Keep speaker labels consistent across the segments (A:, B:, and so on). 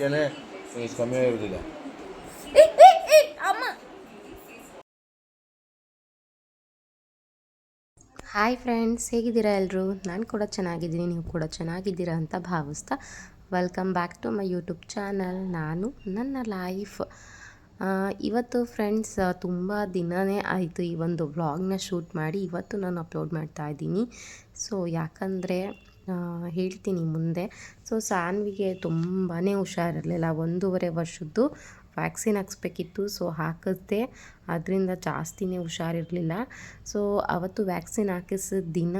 A: Hi friends ಹೇಗಿದ್ದೀರಾ ಎಲ್ಲರೂ ನಾನು ಕೂಡ ಚೆನ್ನಾಗಿದ್ದೀನಿ ನೀವು ಕೂಡ ಚೆನ್ನಾಗಿದ್ದೀರಾ ಅಂತ ಭಾವಿಸ್ತಾ. Welcome back to my YouTube channel ನಾನು ನನ್ನ ಲೈಫ್ ಇವತ್ತು ಫ್ರೆಂಡ್ಸ್ ತುಂಬ ದಿನವೇ ಆಯಿತು ಈ ಒಂದು ವ್ಲಾಗ್ನ ಶೂಟ್ ಮಾಡಿ. ಇವತ್ತು ನಾನು ಅಪ್ಲೋಡ್ ಮಾಡ್ತಾ ಇದ್ದೀನಿ. ಸೊ ಯಾಕಂದರೆ ಹೇಳ್ತೀನಿ ಮುಂದೆ. ಸೊ ಸಾನ್ವಿಗೆ ತುಂಬಾ ಹುಷಾರಿರಲಿಲ್ಲ. ಒಂದೂವರೆ ವರ್ಷದ್ದು ವ್ಯಾಕ್ಸಿನ್ ಹಾಕ್ಸ್ಬೇಕಿತ್ತು ಸೊ ಹಾಕಿಸ್ದೆ ಅದರಿಂದ ಜಾಸ್ತಿನೇ ಹುಷಾರಿರಲಿಲ್ಲ. ಸೊ ಅವತ್ತು ವ್ಯಾಕ್ಸಿನ್ ಹಾಕಿಸಿದ ದಿನ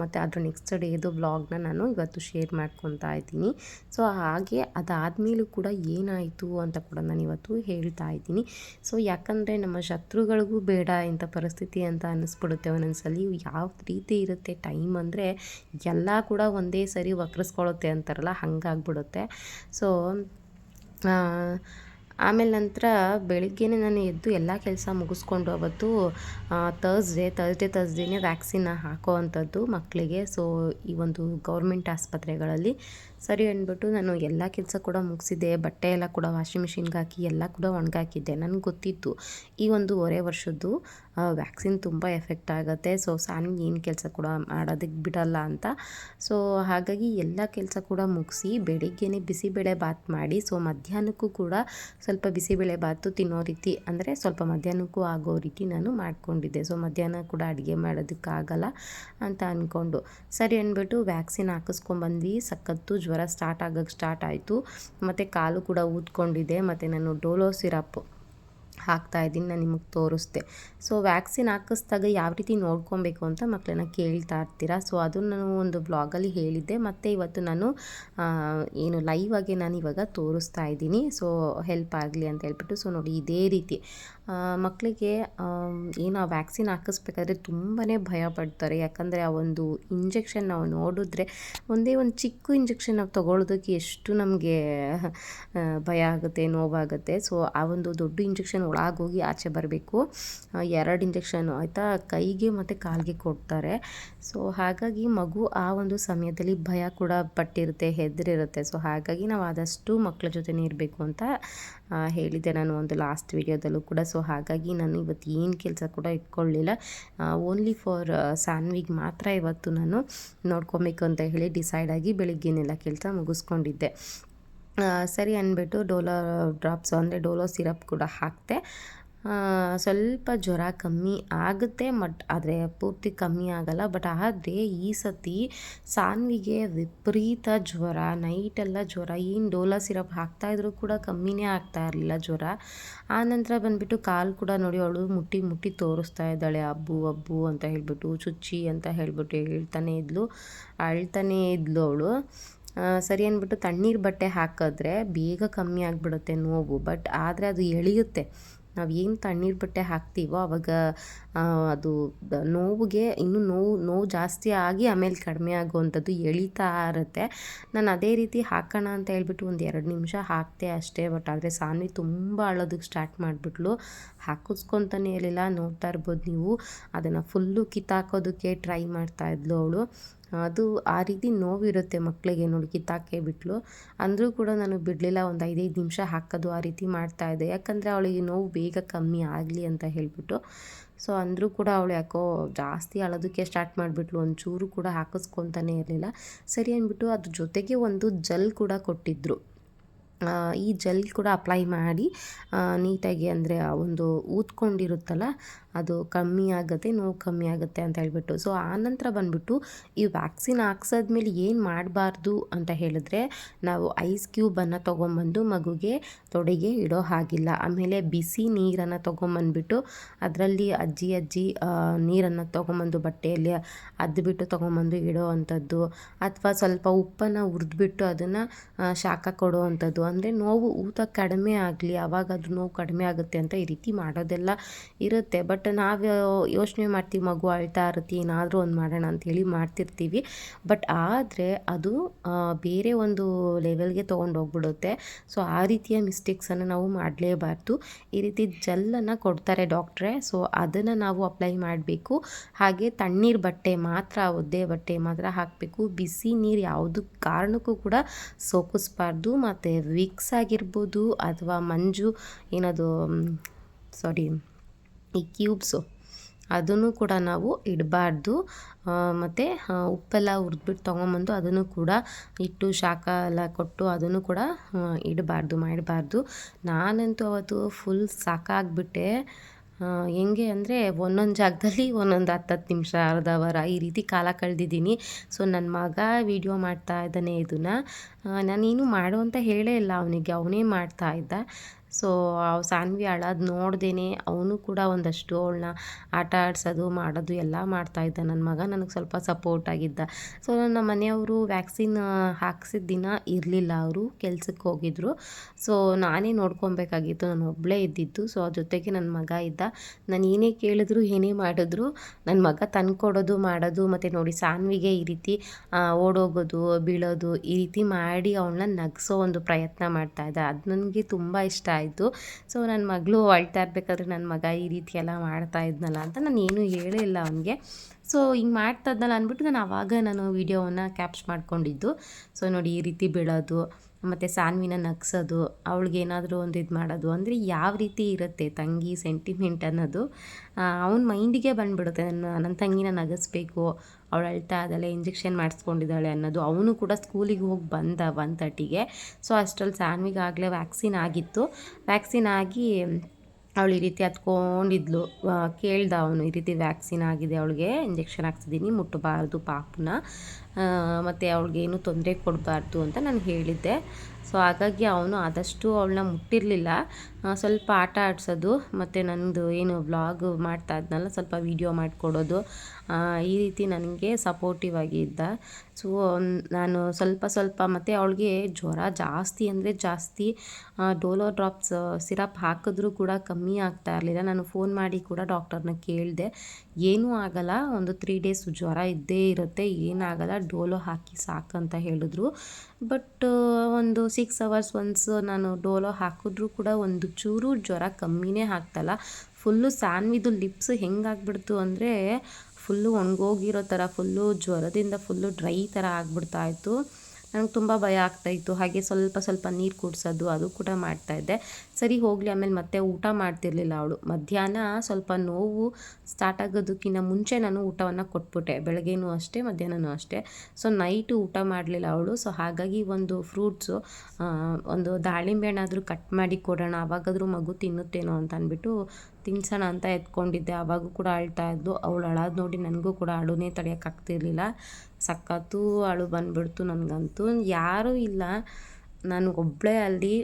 A: ಮತ್ತು ಅದರ ನೆಕ್ಸ್ಟ್ ಡೇದು ವ್ಲಾಗ್ನ ನಾನು ಇವತ್ತು ಶೇರ್ ಮಾಡ್ಕೊತಾ ಇದ್ದೀನಿ. ಸೊ ಹಾಗೆ ಅದಾದಮೇಲೂ ಕೂಡ ಏನಾಯಿತು ಅಂತ ಕೂಡ ನಾನು ಇವತ್ತು ಹೇಳ್ತಾ ಇದ್ದೀನಿ. ಸೊ ಯಾಕಂದರೆ ನಮ್ಮ ಶತ್ರುಗಳಿಗೂ ಬೇಡ ಇಂಥ ಪರಿಸ್ಥಿತಿ ಅಂತ ಅನ್ನಿಸ್ಬಿಡುತ್ತೆ ಒಂದೊಂದ್ಸಲಿ. ಯಾವ ರೀತಿ ಇರುತ್ತೆ ಟೈಮ್ ಅಂದರೆ ಎಲ್ಲ ಕೂಡ ಒಂದೇ ಸರಿ ವಕ್ರಿಸ್ಕೊಳ್ಳುತ್ತೆ ಅಂತಾರಲ್ಲ, ಹಂಗಾಗ್ಬಿಡುತ್ತೆ. ಸೊ ಆಮೇಲೆ ನಂತರ ಬೆಳಿಗ್ಗೆನೇ ನಾನು ಎದ್ದು ಎಲ್ಲ ಕೆಲಸ ಮುಗಿಸ್ಕೊಂಡು ಅವತ್ತು ತರ್ಸ್ಡೇ ತರ್ಸ್ಡೇ ತರ್ಸ್ಡೇನೇ ವ್ಯಾಕ್ಸಿನ್ನ ಹಾಕೋ ಅಂಥದ್ದು ಮಕ್ಕಳಿಗೆ ಸೊ ಈ ಒಂದು ಗೌರ್ಮೆಂಟ್ ಆಸ್ಪತ್ರೆಗಳಲ್ಲಿ ಸರಿ ಅಂದ್ಬಿಟ್ಟು ನಾನು ಎಲ್ಲ ಕೆಲಸ ಕೂಡ ಮುಗಿಸಿದ್ದೆ, ಬಟ್ಟೆ ಎಲ್ಲ ಕೂಡ ವಾಷಿಂಗ್ ಮಿಷಿನ್ಗೆ ಹಾಕಿ, ಎಲ್ಲ ಕೂಡ ಒಣಗಾಕಿದ್ದೆ. ನನಗೆ ಗೊತ್ತಿತ್ತು, ಈ ಒಂದು ಒರೆ ವರ್ಷದ್ದು ವ್ಯಾಕ್ಸಿನ್ ತುಂಬ ಎಫೆಕ್ಟ್ ಆಗುತ್ತೆ. ಸೊ ಸಾನಿಗೆ ಏನು ಕೆಲಸ ಕೂಡ ಮಾಡೋದಕ್ಕೆ ಬಿಡಲ್ಲ ಅಂತ. ಸೊ ಹಾಗಾಗಿ ಎಲ್ಲ ಕೆಲಸ ಕೂಡ ಮುಗಿಸಿ, ಬೆಳಿಗ್ಗೆನೇ ಬಿಸಿಬೇಳೆ ಬಾತ್ ಮಾಡಿ ಸೊ ಮಧ್ಯಾಹ್ನಕ್ಕೂ ಕೂಡ ಸ್ವಲ್ಪ ಬಿಸಿಬೇಳೆ ಬಾತು ತಿನ್ನೋ ರೀತಿ, ಅಂದರೆ ಸ್ವಲ್ಪ ಮಧ್ಯಾಹ್ನಕ್ಕೂ ಆಗೋ ರೀತಿ ನಾನು ಮಾಡಿಕೊಂಡಿದ್ದೆ. ಸೊ ಮಧ್ಯಾಹ್ನ ಕೂಡ ಅಡುಗೆ ಮಾಡೋದಕ್ಕಾಗಲ್ಲ ಅಂತ ಅಂದ್ಕೊಂಡು ಸರಿ ಅಂದ್ಬಿಟ್ಟು ವ್ಯಾಕ್ಸಿನ್ ಹಾಕಿಸ್ಕೊಂಬಂದ್ವಿ. ಸಖತ್ತು ಜ್ವರ ಸ್ಟಾರ್ಟ್ ಆಗೋಕ್ಕೆ ಸ್ಟಾರ್ಟ್ ಆಯಿತು. ಮತ್ತು ಕಾಲು ಕೂಡ ಊದ್ಕೊಂಡಿದೆ. ಮತ್ತು ನಾನು ಡೋಲೋ ಸಿರಪ್ ಹಾಕ್ತಾ ಇದ್ದೀನಿ ನಾನು ನಿಮಗೆ ತೋರಿಸ್ದೆ. ಸೊ, ವ್ಯಾಕ್ಸಿನ್ ಹಾಕಿಸ್ದಾಗ ಯಾವ ರೀತಿ ನೋಡ್ಕೊಬೇಕು ಅಂತ ಮಕ್ಕಳನ್ನ ಕೇಳ್ತಾ ಇರ್ತೀರಾ? ಸೊ, ಅದನ್ನು ನಾನು ಒಂದು ಬ್ಲಾಗಲ್ಲಿ ಹೇಳಿದ್ದೆ. ಮತ್ತು ಇವತ್ತು ನಾನು ಏನು ಲೈವ್ ಆಗಿ ನಾನು ಇವಾಗ ತೋರಿಸ್ತಾ ಇದ್ದೀನಿ ಸೊ ಹೆಲ್ಪ್ ಆಗಲಿ ಅಂತ ಹೇಳ್ಬಿಟ್ಟು, ಸೊ, ನೋಡಿ ಇದೇ ರೀತಿ. ಮಕ್ಕಳಿಗೆ ಏನು ಆ ವ್ಯಾಕ್ಸಿನ್ ಹಾಕಿಸ್ಬೇಕಾದ್ರೆ ತುಂಬಾ ಭಯ ಪಡ್ತಾರೆ. ಯಾಕಂದರೆ ಆ ಒಂದು ಇಂಜೆಕ್ಷನ್ ನಾವು ನೋಡಿದ್ರೆ, ಒಂದೇ ಒಂದು ಚಿಕ್ಕ ಇಂಜೆಕ್ಷನ್ ನಾವು ತೊಗೊಳೋದಕ್ಕೆ ಎಷ್ಟು ನಮಗೆ ಭಯ ಆಗುತ್ತೆ, ನೋವಾಗುತ್ತೆ. ಸೊ, ಆ ಒಂದು ದೊಡ್ಡ ಇಂಜೆಕ್ಷನ್ ಒಳಗೋಗಿ ಆಚೆ ಬರಬೇಕು. ಎರಡು ಇಂಜೆಕ್ಷನ್ ಆಯಿತಾ? ಕೈಗೆ ಮತ್ತು ಕಾಲಿಗೆ ಕೊಡ್ತಾರೆ. ಸೊ, ಹಾಗಾಗಿ ಮಗು ಆ ಒಂದು ಸಮಯದಲ್ಲಿ ಭಯ ಕೂಡ ಪಟ್ಟಿರುತ್ತೆ, ಹೆದರಿರುತ್ತೆ. ಸೊ, ಹಾಗಾಗಿ ನಾವು ಆದಷ್ಟು ಮಕ್ಕಳ ಜೊತೆನೇ ಇರಬೇಕು ಅಂತ ಹೇಳಿದ್ದೆ ನಾನು ಒಂದು ಲಾಸ್ಟ್ ವಿಡಿಯೋದಲ್ಲೂ ಕೂಡ. ಸೊ, ಹಾಗಾಗಿ ನಾನು ಇವತ್ತು ಏನು ಕೆಲಸ ಕೂಡ ಇಟ್ಕೊಳ್ಳಿಲ್ಲ. ಓನ್ಲಿ ಫಾರ್ ಸಾನ್ವಿಗೆ ಮಾತ್ರ ಇವತ್ತು ನಾನು ನೋಡ್ಕೊಬೇಕು ಅಂತ ಹೇಳಿ ಡಿಸೈಡ್ ಆಗಿ ಬೆಳಿಗ್ಗೆನೆಲ್ಲ ಕೆಲಸ ಮುಗಿಸ್ಕೊಂಡಿದ್ದೆ. ಸರಿ ಅಂದ್ಬಿಟ್ಟು ಡೋಲೋ ಡ್ರಾಪ್ಸ್ ಅಂದರೆ ಡೋಲೋ ಸಿರಪ್ ಕೂಡ ಹಾಕಿದೆ ಸ್ವಲ್ಪ ಜ್ವರ ಕಮ್ಮಿ ಆಗುತ್ತೆ, ಬಟ್ ಆದರೆ ಪೂರ್ತಿ ಕಮ್ಮಿ ಆಗಲ್ಲ. ಬಟ್ ಆದರೆ ಈ ಸತಿ ಸಾನ್ವಿಗೆ ವಿಪರೀತ ಜ್ವರ ನೈಟೆಲ್ಲ ಜ್ವರ, ಏನು ಡೋಲಾ ಸಿರಪ್ ಹಾಕ್ತಾಯಿದ್ರು ಕೂಡ ಕಮ್ಮಿನೇ ಆಗ್ತಾ ಇರಲಿಲ್ಲ ಜ್ವರ. ನಂತರ ಬಂದುಬಿಟ್ಟು ಕಾಲು ಕೂಡ ನೋಡಿ ಅವಳು ಮುಟ್ಟಿ ಮುಟ್ಟಿ ತೋರಿಸ್ತಾ ಇದ್ದಾಳೆ, ಅಬ್ಬು ಅಬ್ಬು ಅಂತ ಹೇಳ್ಬಿಟ್ಟು, ಚುಚ್ಚಿ ಅಂತ ಹೇಳ್ಬಿಟ್ಟು ಹೇಳ್ತಾನೆ ಇದ್ಲು, ಅಳ್ತಾನೇ ಇದ್ಲು ಅವಳು. ಸರಿ ಅಂದ್ಬಿಟ್ಟು ತಣ್ಣೀರು ಬಟ್ಟೆ ಹಾಕಿದ್ರೆ ಬೇಗ ಕಮ್ಮಿ ಆಗಿಬಿಡುತ್ತೆ ನೋವು, ಬಟ್ ಆದರೆ ಅದು ಎಳೆಯುತ್ತೆ. ನಾವು ಏನು ತಣ್ಣೀರು ಬಟ್ಟೆ ಹಾಕ್ತೀವೋ ಆವಾಗ ಅದು ನೋವಿಗೆ ಇನ್ನೂ ನೋವು ನೋವು ಜಾಸ್ತಿ ಆಗಿ ಆಮೇಲೆ ಕಡಿಮೆ ಆಗುವಂಥದ್ದು ಎಳಿತಾ ಇರುತ್ತೆ. ನಾನು ಅದೇ ರೀತಿ ಹಾಕೋಣ ಅಂತ ಹೇಳ್ಬಿಟ್ಟು ಒಂದು ಎರಡು ನಿಮಿಷ ಹಾಕ್ತೆ ಅಷ್ಟೇ, ಬಟ್ ಆದರೆ ಸಾನ್ವಿ ತುಂಬ ಅಳೋದಕ್ಕೆ ಸ್ಟಾರ್ಟ್ ಮಾಡಿಬಿಟ್ಲು. ಹಾಕಿಸ್ಕೊತಾನೆ ಇರಲಿಲ್ಲ, ನೋಡ್ತಾ ಇರ್ಬೋದು ನೀವು. ಅದನ್ನು ಫುಲ್ಲು ಕಿತ್ತಾಕೋದಕ್ಕೆ ಟ್ರೈ ಮಾಡ್ತಾ ಇದ್ಲು ಅವಳು. ಅದು ಆ ರೀತಿ ನೋವಿರುತ್ತೆ ಮಕ್ಕಳಿಗೆ ನೋಡಿ ಕಿತ್ತಾಕೆ ಬಿಟ್ಲು. ಅಂದರೂ ಕೂಡ ನಾನು ಬಿಡಲಿಲ್ಲ, ಒಂದು ಐದೈದು ನಿಮಿಷ ಹಾಕೋದು ಆ ರೀತಿ ಮಾಡ್ತಾ ಮಾಡ್ತಾಯಿದ್ದೆ ಯಾಕಂದರೆ ಅವಳಿಗೆ ನೋವು ಬೇಗ ಕಮ್ಮಿ ಆಗಲಿ ಅಂತ ಹೇಳಿಬಿಟ್ಟು. ಸೊ ಅಂದರೂ ಕೂಡ ಅವಳು ಯಾಕೋ ಜಾಸ್ತಿ ಅಳೋದಕ್ಕೆ ಸ್ಟಾರ್ಟ್ ಮಾಡಿಬಿಟ್ಲು. ಒಂಚೂರು ಕೂಡ ಹಾಕಿಸ್ಕೊತಾನೆ ಇರಲಿಲ್ಲ. ಸರಿ ಅಂದ್ಬಿಟ್ಟು ಅದ್ರ ಜೊತೆಗೆ ಒಂದು ಜಲ್ ಕೂಡ ಕೊಟ್ಟಿದ್ದರು ಈ ಜೆಲ್ ಕೂಡ ಅಪ್ಲೈ ಮಾಡಿ ನೀಟಾಗಿ ಅಂದರೆ ಆ ಒಂದು ಊದ್ಕೊಂಡಿರುತ್ತಲ್ಲ, ಅದು ಕಮ್ಮಿ ಆಗುತ್ತೆ, ನೋವು ಕಮ್ಮಿ ಆಗುತ್ತೆ ಅಂತ ಹೇಳ್ಬಿಟ್ಟು. ಸೊ ಆನಂತರ ಬಂದುಬಿಟ್ಟು ಈ ವ್ಯಾಕ್ಸಿನ್ ಹಾಕ್ಸಾದ್ಮೇಲೆ ಏನು ಮಾಡಬಾರ್ದು ಅಂತ ಹೇಳಿದ್ರೆ, ನಾವು ಐಸ್ ಕ್ಯೂಬನ್ನು ತೊಗೊಂಬಂದು ಮಗುಗೆ ತೊಡೆಗೆ ಇಡೋ ಹಾಗಿಲ್ಲ. ಆಮೇಲೆ ಬಿಸಿ ನೀರನ್ನು ತೊಗೊಂಬಂದ್ಬಿಟ್ಟು ಅದರಲ್ಲಿ ಅಜ್ಜಿ ಅಜ್ಜಿ ನೀರನ್ನು ತೊಗೊಂಬಂದು ಬಟ್ಟೆಯಲ್ಲಿ ಅದ್ಬಿಟ್ಟು ತೊಗೊಂಬಂದು ಇಡೋ ಅಂಥದ್ದು, ಅಥವಾ ಸ್ವಲ್ಪ ಉಪ್ಪನ್ನು ಹುರಿದ್ಬಿಟ್ಟು ಅದನ್ನು ಶಾಖ ಕೊಡೋ ಅಂಥದ್ದು. ಅಂದರೆ ನೋವು ಊತ ಕಡಿಮೆ ಆಗಲಿ ಆವಾಗ ಅದು ನೋವು ಕಡಿಮೆ ಆಗುತ್ತೆ ಅಂತ ಈ ರೀತಿ ಮಾಡೋದೆಲ್ಲ ಇರುತ್ತೆ. ಬಟ್ ನಾವು ಯೋಚನೆ ಮಾಡ್ತೀವಿ, ಮಗು ಅಳ್ತಾ ಇರುತ್ತೆ, ಏನಾದರೂ ಒಂದು ಮಾಡೋಣ ಅಂಥೇಳಿ ಮಾಡ್ತಿರ್ತೀವಿ. ಬಟ್ ಆದರೆ ಅದು ಬೇರೆ ಒಂದು ಲೆವೆಲ್ಗೆ ತೊಗೊಂಡು ಹೋಗ್ಬಿಡುತ್ತೆ. ಸೊ ಆ ರೀತಿಯ ಮಿಸ್ಟೇಕ್ಸನ್ನು ನಾವು ಮಾಡಲೇಬಾರ್ದು. ಈ ರೀತಿ ಜಲ್ಲನ್ನು ಕೊಡ್ತಾರೆ ಡಾಕ್ಟ್ರೆ ಸೊ ಅದನ್ನು ನಾವು ಅಪ್ಲೈ ಮಾಡಬೇಕು. ಹಾಗೆ ತಣ್ಣೀರು ಬಟ್ಟೆ ಮಾತ್ರ, ಒದ್ದೆ ಬಟ್ಟೆ ಮಾತ್ರ ಹಾಕಬೇಕು. ಬಿಸಿ ನೀರು ಯಾವುದು ಕಾರಣಕ್ಕೂ ಕೂಡ ಸೋಕಿಸ್ಬಾರ್ದು. ಮತ್ತು ವಿಕ್ಸ್ ಆಗಿರ್ಬೋದು ಅಥವಾ ಮಂಜು ಏನದು ಸಾರಿ ಈ ಕ್ಯೂಬ್ಸು ಅದನ್ನು ಕೂಡ ನಾವು ಇಡಬಾರ್ದು. ಮತ್ತು ಉಪ್ಪೆಲ್ಲ ಹುರಿದ್ಬಿಟ್ಟು ತೊಗೊಂಬಂದು ಅದನ್ನು ಕೂಡ ಇಟ್ಟು ಶಾಖ ಎಲ್ಲ ಕೊಟ್ಟು ಅದನ್ನು ಕೂಡ ಇಡಬಾರ್ದು, ಮಾಡಬಾರ್ದು. ನಾನಂತೂ ಅವತ್ತು ಫುಲ್ ಸಾಕಾಗ್ಬಿಟ್ಟೆ. ಹೆಂಗೆ ಅಂದರೆ ಒಂದೊಂದು ಜಾಗದಲ್ಲಿ ಒಂದೊಂದು ಹತ್ತತ್ತು ನಿಮಿಷ, ಅರ್ಧ ವಾರ ಈ ರೀತಿ ಕಾಲ ಕಳೆದಿದ್ದೀನಿ. ಸೊ ನನ್ನ ಮಗ ವೀಡಿಯೋ ಮಾಡ್ತಾ ಇದ್ದಾನೆ ಇದನ್ನು. ನಾನೇನು ಮಾಡು ಅಂತ ಹೇಳೇ ಇಲ್ಲ ಅವನಿಗೆ. ಅವನೇ ಮಾಡ್ತಾ ಇದ್ದ. ಸೊ ಸಾನ್ವಿ ಅಳೋದು ನೋಡ್ದೇನೆ ಅವನು ಕೂಡ ಒಂದಷ್ಟು ಅವಳನ್ನ ಆಟ ಆಡ್ಸೋದು, ಮಾಡೋದು ಎಲ್ಲ ಮಾಡ್ತಾಯಿದ್ದ ನನ್ನ ಮಗ ನನಗೆ ಸ್ವಲ್ಪ ಸಪೋರ್ಟ್ ಆಗಿದ್ದ. ಸೊ, ನನ್ನ ಮನೆಯವರು ವ್ಯಾಕ್ಸಿನ್ ಹಾಕ್ಸಿದ ದಿನ ಇರಲಿಲ್ಲ ಅವರು ಕೆಲ್ಸಕ್ಕೆ ಹೋಗಿದ್ರು. ಸೊ, ನಾನೇ ನೋಡ್ಕೊಬೇಕಾಗಿತ್ತು. ನಾನು ಒಬ್ಬಳೇ ಇದ್ದಿದ್ದು. ಸೊ ಅದ್ರ ಜೊತೆಗೆ ನನ್ನ ಮಗ ಇದ್ದ. ನಾನು ಏನೇ ಕೇಳಿದ್ರು, ಏನೇ ಮಾಡಿದ್ರು ನನ್ನ ಮಗ ತಂದ್ಕೊಡೋದು, ಮಾಡೋದು, ಮತ್ತು ನೋಡಿ ಸಾನ್ವಿಗೆ ಈ ರೀತಿ ಓಡೋಗೋದು, ಬೀಳೋದು, ಈ ರೀತಿ ಮಾಡಿ ಅವಳನ್ನ ನಗಿಸೋ ಒಂದು ಪ್ರಯತ್ನ ಮಾಡ್ತಾ ಇದ್ದ. ಅದು ನನಗೆ ತುಂಬ ಇಷ್ಟ ಆಯಿತು. ಸೊ ನನ್ನ ಮಗಳು ಅಳ್ತಾ ಇರಬೇಕಾದ್ರೆ ನನ್ನ ಮಗ ಈ ರೀತಿ ಎಲ್ಲ ಮಾಡ್ತಾ ಇದ್ನಲ್ಲ ಅಂತ ನಾನು ಏನೂ ಹೇಳೇ ಇಲ್ಲ ಅವನಿಗೆ. ಸೊ ಹಿಂಗೆ ಮಾಡ್ತಾ ಇದ್ನಲ್ಲ ಅಂದ್ಬಿಟ್ಟು ನಾನು ಆವಾಗ ನಾನು ವೀಡಿಯೋವನ್ನು ಕ್ಯಾಪ್ಚ್ ಮಾಡ್ಕೊಂಡಿದ್ದು. ಸೊ ನೋಡಿ ಈ ರೀತಿ ಬೀಳೋದು. ಮತ್ತು ಸಾನ್ವಿನ ನಗ್ಸೋದು, ಅವಳಿಗೆ ಏನಾದರೂ ಒಂದು ಇದು ಮಾಡೋದು, ಅಂದರೆ ಯಾವ ರೀತಿ ಇರುತ್ತೆ ತಂಗಿ ಸೆಂಟಿಮೆಂಟ್ ಅನ್ನೋದು ಅವನ ಮೈಂಡಿಗೆ ಬಂದುಬಿಡುತ್ತೆ. ನನ್ನ ನನ್ನ ತಂಗಿನ ನಗಿಸ್ಬೇಕು, ಅವಳು ಅಳ್ತಾ ಅದೆಲ್ಲ ಇಂಜೆಕ್ಷನ್ ಮಾಡಿಸ್ಕೊಂಡಿದ್ದಾಳೆ ಅನ್ನೋದು. ಅವನು ಕೂಡ ಸ್ಕೂಲಿಗೆ ಹೋಗಿ ಬಂದ ಒನ್ ತರ್ಟಿಗೆ ಸೊ ಅಷ್ಟರಲ್ಲಿ ಸಾನ್ವಿಗಾಗಲೇ ವ್ಯಾಕ್ಸಿನ್ ಆಗಿತ್ತು. ವ್ಯಾಕ್ಸಿನ್ ಆಗಿ ಅವಳು ಈ ರೀತಿ ಹತ್ಕೊಂಡಿದ್ಲು. ಕೇಳ್ದ ಅವನು, ಈ ರೀತಿ ವ್ಯಾಕ್ಸಿನ್ ಆಗಿದೆ, ಅವಳಿಗೆ ಇಂಜೆಕ್ಷನ್ ಹಾಕ್ಸಿದ್ದೀನಿ ಮುಟ್ಟಬಾರ್ದು ಪಾಪನ. ಮತ್ತು ಅವಳಿಗೇನು ತೊಂದರೆ ಕೊಡಬಾರ್ದು ಅಂತ ನಾನು ಹೇಳಿದ್ದೆ. ಸೊ ಹಾಗಾಗಿ ಅವನು ಆದಷ್ಟು ಅವಳನ್ನ ಮುಟ್ಟಿರಲಿಲ್ಲ. ಸ್ವಲ್ಪ ಆಟ ಆಡಿಸೋದು, ಮತ್ತು ನನ್ನದು ಏನು ವ್ಲಾಗ್ ಮಾಡ್ತಾ ಇದ್ನಲ್ಲ, ಸ್ವಲ್ಪ ವೀಡಿಯೋ ಮಾಡಿಕೊಡೋದು. ಈ ರೀತಿ ನನಗೆ ಸಪೋರ್ಟಿವ್ ಆಗಿ ಇದ್ದ. ಸೊ ನಾನು ಸ್ವಲ್ಪ ಸ್ವಲ್ಪ, ಮತ್ತು ಅವಳಿಗೆ ಜ್ವರ ಜಾಸ್ತಿ ಅಂದರೆ ಜಾಸ್ತಿ ಡೋಲೋ ಡ್ರಾಪ್ಸ್ ಸಿರಪ್ ಹಾಕಿದ್ರೂ ಕೂಡ ಕಮ್ಮಿ ಆಗ್ತಾ ಇರಲಿಲ್ಲ. ನಾನು ಫೋನ್ ಮಾಡಿ ಕೂಡ ಡಾಕ್ಟರ್ನ ಕೇಳಿದೆ, ಏನೂ ಆಗಲ್ಲ, ಒಂದು ತ್ರೀ ಡೇಸ್ ಜ್ವರ ಇದ್ದೇ ಇರುತ್ತೆ, ಏನಾಗಲ್ಲ, ಡೋಲೋ ಹಾಕಿ ಸಾಕಂತ ಹೇಳಿದ್ರು. ಬಟ್ ಒಂದು ಸಿಕ್ಸ್ ಅವರ್ಸ್ ಒನ್ಸ್ ನಾನು ಡೋಲೋ ಹಾಕಿದ್ರೂ ಕೂಡ ಒಂದು ಚೂರು ಜ್ವರ ಕಮ್ಮಿನೇ ಆಗ್ತಲ್ಲ. ಫುಲ್ಲು ಸಾನ್ವಿದು ಲಿಪ್ಸ್ ಹೆಂಗಾಗ್ಬಿಡ್ತು ಅಂದರೆ ಫುಲ್ಲು ಒಣಗೋಗಿರೋ ಥರ ಫುಲ್ಲು ಜ್ವರದಿಂದ ಫುಲ್ಲು ಡ್ರೈ ಥರ ಇತ್ತು. ನನಗೆ ತುಂಬ ಭಯ ಆಗ್ತಾಯಿತ್ತು ಹಾಗೆ ಸ್ವಲ್ಪ ಸ್ವಲ್ಪ ನೀರು ಕುಡಿಸೋದು, ಅದು ಕೂಡ ಮಾಡ್ತಾಯಿದ್ದೆ ಸರಿ, ಹೋಗಲಿ. ಆಮೇಲೆ ಮತ್ತೆ ಊಟ ಮಾಡ್ತಿರ್ಲಿಲ್ಲ ಅವಳು. ಮಧ್ಯಾಹ್ನ ಸ್ವಲ್ಪ ನೋವು ಸ್ಟಾರ್ಟ್ ಆಗೋದಕ್ಕಿಂತ ಮುಂಚೆ ನಾನು ಊಟವನ್ನು ಕೊಟ್ಬಿಟ್ಟೆ. ಬೆಳಗ್ಗೆನೂ ಅಷ್ಟೇ, ಮಧ್ಯಾಹ್ನನೂ ಅಷ್ಟೇ. ಸೊ ನೈಟು ಊಟ ಮಾಡಲಿಲ್ಲ ಅವಳು. ಸೊ ಹಾಗಾಗಿ ಒಂದು ಫ್ರೂಟ್ಸು ಒಂದು ದಾಳಿಂಬೆ ಹಣ್ಣಾದರೂ ಕಟ್ ಮಾಡಿ ಕೊಡೋಣ. ಆವಾಗಾದರೂ ಮಗು ತಿನ್ನುತ್ತೇನೋ ಅಂತ ಅಂದ್ಬಿಟ್ಟು ತಿನ್ಸೋಣ ಅಂತ ಎತ್ಕೊಂಡಿದ್ದೆ. ಆವಾಗೂ ಕೂಡ ಅಳ್ತಾ ಇದ್ದು ಅವಳು ಅಳೋದು ನೋಡಿ ನನಗೂ ಕೂಡ ಅಳುನೇ ತಡೆಯೋಕ್ಕಾಗ್ತಿರ್ಲಿಲ್ಲ ಸಖತ್ತು ಅಳು ಬಂದ್ಬಿಡ್ತು ನನಗಂತೂ. ಯಾರೂ ಇಲ್ಲ. ನಾನು ಒಬ್ಬಳೇ ಅಲ್ಲಿ.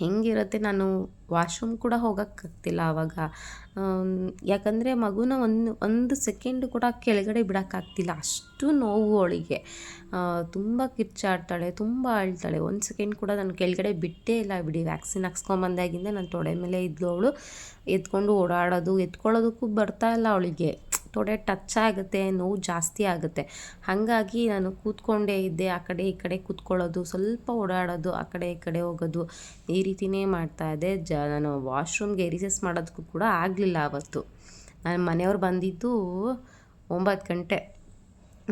A: ಹೆಂಗಿರುತ್ತೆ, ನಾನು ವಾಶ್ರೂಮ್ ಕೂಡ ಹೋಗೋಕ್ಕಾಗ್ತಿಲ್ಲ ಆವಾಗ ಯಾಕಂದರೆ ಮಗುನ ಒಂದು ಒಂದು ಸೆಕೆಂಡ್ ಕೂಡ ಕೆಳಗಡೆ ಬಿಡೋಕ್ಕಾಗ್ತಿಲ್ಲ. ಅಷ್ಟು ನೋವು ಅವಳಿಗೆ. ತುಂಬ ಕಿರ್ಚಾಡ್ತಾಳೆ, ತುಂಬ ಅಳ್ತಾಳೆ. ಒಂದು ಸೆಕೆಂಡ್ ಕೂಡ ನಾನು ಕೆಳಗಡೆ ಬಿಟ್ಟೇ ಇಲ್ಲ ಬಿಡಿ. ವ್ಯಾಕ್ಸಿನ್ ಹಾಕ್ಸ್ಕೊಂಬಂದಾಗಿಂದ ನಾನು ತೊಡೆ ಮೇಲೆ ಇದ್ಲು ಅವಳು ಎತ್ಕೊಂಡು ಓಡಾಡೋದು, ಎತ್ಕೊಳ್ಳೋದಕ್ಕೂ ಬರ್ತಾ ಇಲ್ಲ ಅವಳಿಗೆ. ತೊಡೆ ಟಚ್ ಆಗುತ್ತೆ, ನೋವು ಜಾಸ್ತಿ ಆಗುತ್ತೆ. ಹಾಗಾಗಿ ನಾನು ಕೂತ್ಕೊಂಡೇ ಇದ್ದೆ, ಆ ಕಡೆ ಈ ಕಡೆ ಕೂತ್ಕೊಳ್ಳೋದು, ಸ್ವಲ್ಪ ಓಡಾಡೋದು, ಆ ಕಡೆ ಈ ಕಡೆ ಹೋಗೋದು, ಈ ರೀತಿಯೇ ಮಾಡ್ತಾ ಇದ್ದೆ. ಜ, ನಾನು ವಾಶ್ರೂಮ್ಗೆ ರಿಸೆಸ್ ಮಾಡೋದಕ್ಕೂ ಕೂಡ ಆಗಲಿಲ್ಲ ಆವತ್ತು ನನ್ನ ಮನೆಯವ್ರು ಬಂದಿದ್ದು ಒಂಬತ್ತು ಗಂಟೆ.